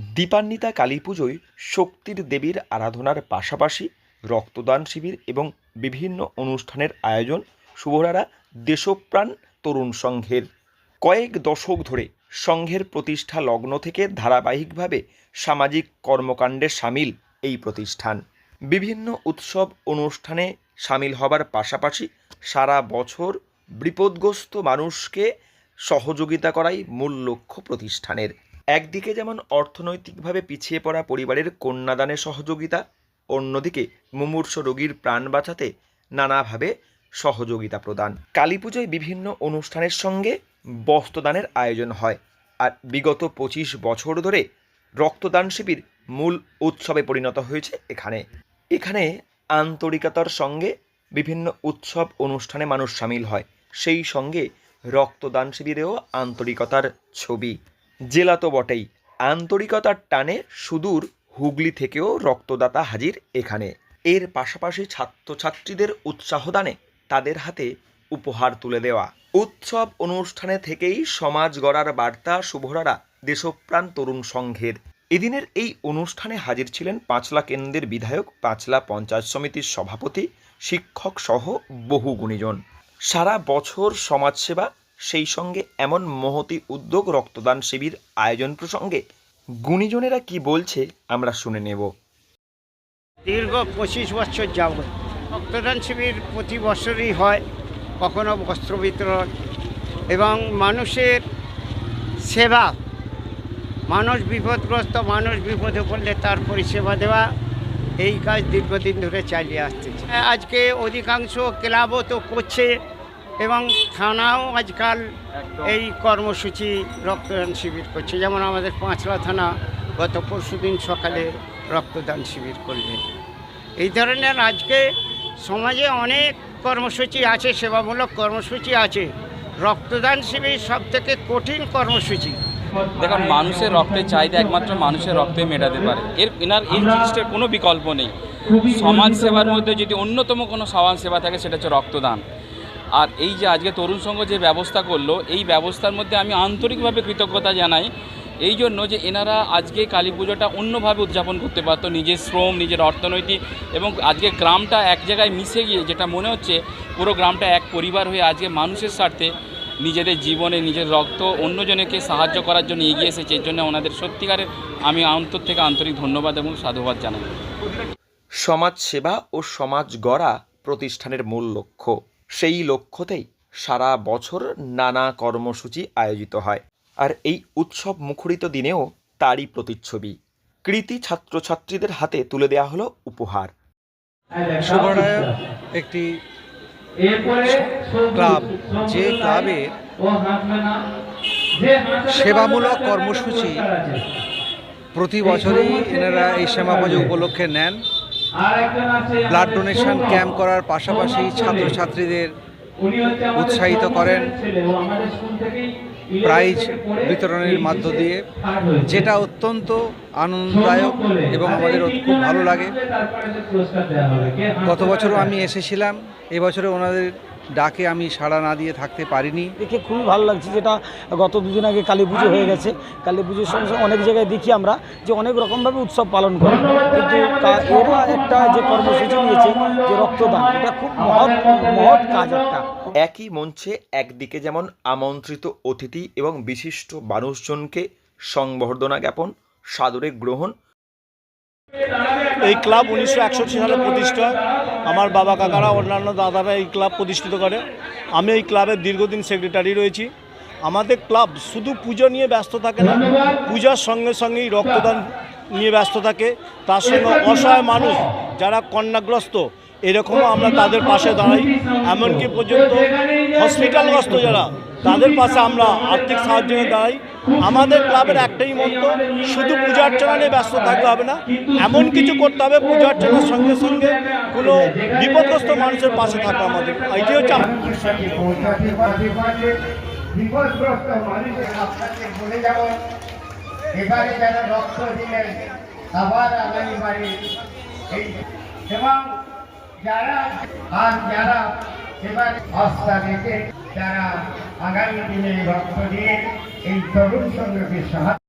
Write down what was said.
দীপান্বিতা কালী পুজোয় শক্তির দেবীর আরাধনার পাশাপাশি রক্তদান শিবির এবং বিভিন্ন অনুষ্ঠানের আয়োজন শুভরারা দেশপ্রাণ তরুণ সংঘের। কয়েক দশক ধরে সংঘের প্রতিষ্ঠা লগ্ন থেকে ধারাবাহিকভাবে সামাজিক কর্মকাণ্ডে সামিল এই প্রতিষ্ঠান। বিভিন্ন উৎসব অনুষ্ঠানে সামিল হবার পাশাপাশি সারা বছর বিপদগ্রস্ত মানুষকে সহযোগিতা করাই মূল লক্ষ্য প্রতিষ্ঠানের। একদিকে যেমন অর্থনৈতিকভাবে পিছিয়ে পড়া পরিবারের কন্যাদানে সহযোগিতা, অন্যদিকে মুমূর্ষ রোগীর প্রাণ বাঁচাতে নানাভাবে সহযোগিতা প্রদান। কালী পুজোয় বিভিন্ন অনুষ্ঠানের সঙ্গে বস্ত্রদানের আয়োজন হয় আর বিগত পঁচিশ বছর ধরে রক্তদান শিবির মূল উৎসবে পরিণত হয়েছে এখানে। এখানে আন্তরিকতার সঙ্গে বিভিন্ন উৎসব অনুষ্ঠানে মানুষ সামিল হয়। সেই সঙ্গে রক্তদান শিবিরেও আন্তরিকতার ছবি। জেলা তো বটেই। আন্তরিকতার টানে সুদূর হুগলি থেকেও রক্তদাতা হাজির এখানে। এর পাশাপাশি ছাত্রছাত্রীদের উৎসাহদানে তাদের হাতে উপহার তুলে দেওয়া। উৎসব অনুষ্ঠানে থেকেই সমাজ গড়ার বার্তা শুভরারা দেশপ্রাণ তরুণ সংঘের। এদিনের এই অনুষ্ঠানে হাজির ছিলেন পাঁচলা কেন্দ্রের বিধায়ক, পাঁচলা পঞ্চায়েত সমিতির সভাপতি শিক্ষক সহ বহু গুণীজন। সারা বছর সমাজসেবা সেই সঙ্গে এমন মহতি উদ্যোগ রক্তদান শিবির আয়োজন প্রসঙ্গে গুণীজনেরা কি বলছে আমরা শুনে নেব। দীর্ঘ পঁচিশ বছর যাব রক্তদান শিবির প্রতি বছরই হয়, কখনো বস্ত্র বিতরণ এবং মানুষের সেবা, মানুষ বিপদগ্রস্ত, মানুষ বিপদে পড়লে তার পরিষেবা দেওয়া, এই কাজ দীর্ঘদিন ধরে চালিয়ে আসতেছে আজকে অধিকাংশ ক্লাবও তো করছে এবং থানাও আজকাল এই কর্মসূচি রক্তদান শিবির করছে। যেমন আমাদের পাঁচলা থানা গত পরশুদিন সকালে রক্তদান শিবির করলেন এই ধরনের আজকে সমাজে অনেক কর্মসূচি আছে সেবামূলক কর্মসূচি আছে। রক্তদান শিবির সব থেকে কঠিন কর্মসূচি। দেখুন মানুষের রক্তের চাহিদা একমাত্র মানুষের রক্তে মেটাতে পারে। এর এনার এই জিনিসটার কোনো বিকল্প নেই। সমাজ সেবার মধ্যে যদি অন্যতম কোনো সমাজ সেবা থাকে সেটা হচ্ছে রক্তদান। আর এই যে আজকে তরুণ সংঘ যে ব্যবস্থা করল, এই ব্যবস্থার মধ্যে আমি আন্তরিকভাবে কৃতজ্ঞতা জানাই। এই জন্য যে এনারা আজকে কালী পুজোটা অন্যভাবে উদযাপন করতে পারতো, নিজের শ্রম, নিজের অর্থনৈতিক এবং আজকে গ্রামটা এক জায়গায় মিশে গিয়ে যেটা মনে হচ্ছে, পুরো গ্রামটা এক পরিবার হয়ে আজকে মানুষের স্বার্থে নিজেদের জীবনে, নিজের রক্ত অন্যজনকে সাহায্য করার জন্য এগিয়ে এসেছে। এর জন্য ওনাদের সত্যিকারের আমি অন্তর থেকে আন্তরিক ধন্যবাদ এবং সাধুবাদ জানাই। সমাজ সেবা ও সমাজ গড়া প্রতিষ্ঠানের মূল লক্ষ্য। সেই লক্ষ্যতেই সারা বছর নানা কর্মসূচি আয়োজিত হয়। আর এই উৎসব মুখরিত দিনেও তারই প্রতিচ্ছবি। কৃতি ছাত্রছাত্রীদের হাতে তুলে দেওয়া হলো উপহার। একটি ক্লাব, যে ক্লাবের সেবামূলক কর্মসূচি প্রতি বছরই এনারা এই শ্যামা উপলক্ষে নেন। ব্লাড ডোনেশন ক্যাম্প করার পাশাপাশি ছাত্রছাত্রীদের উৎসাহিত করেন। প্রাইজ বিতরণের মধ্য দিয়ে যেটা অত্যন্ত আনন্দদায়ক এবং আমাদের খুব ভালো লাগে। গত বছরও আমি এসেছিলাম এবছরে ওনাদের ডাকে আমি সাড়া না দিয়ে থাকতে পারিনি। দেখে খুবই ভালো লাগছে যেটা গত দুদিন আগে কালী পুজো হয়ে গেছে। কালী পুজোর সঙ্গে সঙ্গে অনেক জায়গায় দেখি আমরা যে অনেক রকমভাবে উৎসব পালন করে। কিন্তু এরা একটা যে কর্মসূচি নিয়েছে যে রক্তদান এটা খুব মহৎ মহৎ কাজ একটা। একই মঞ্চে একদিকে যেমন আমন্ত্রিত অতিথি এবং বিশিষ্ট মানুষজনকে সংবর্ধনা জ্ঞাপন সাদরে গ্রহণ। এই ক্লাব উনিশশো একষট্টি সালে প্রতিষ্ঠা। আমার বাবা কাকারা অন্যান্য দাদারা এই ক্লাব প্রতিষ্ঠিত করে। আমি এই ক্লাবের দীর্ঘদিন সেক্রেটারি রয়েছি। আমাদের ক্লাব শুধু পুজো নিয়ে ব্যস্ত থাকে না পূজার সঙ্গে সঙ্গেই রক্তদান নিয়ে ব্যস্ত থাকে। তার সঙ্গে অসহায় মানুষ যারা কন্যাগ্রস্ত এরকমও আমরা তাদের পাশে দাঁড়াই। এমনকি পর্যন্ত হসপিটালগ্রস্ত যারা তাদের পাশে আমরা আর্থিক সাহায্য নিয়ে দাঁড়াই। আমাদের ক্লাবের একটাই মন্ত্র, শুধু পূজা অর্চনা নিয়ে ব্যস্ত থাকতে হবে না, এমন কিছু করতে হবে, পূজা অর্চনার সঙ্গে সঙ্গে কোনো বিপদগ্রস্ত মানুষের পাশে থাকা আমাদের। এটি হচ্ছে বিপদগ্রস্ত যারা আর যারা এবার আস্থা রেখে তারা আগামী দিনে রক্ত দিয়ে এই তরুণ সংঘকে সাহায্য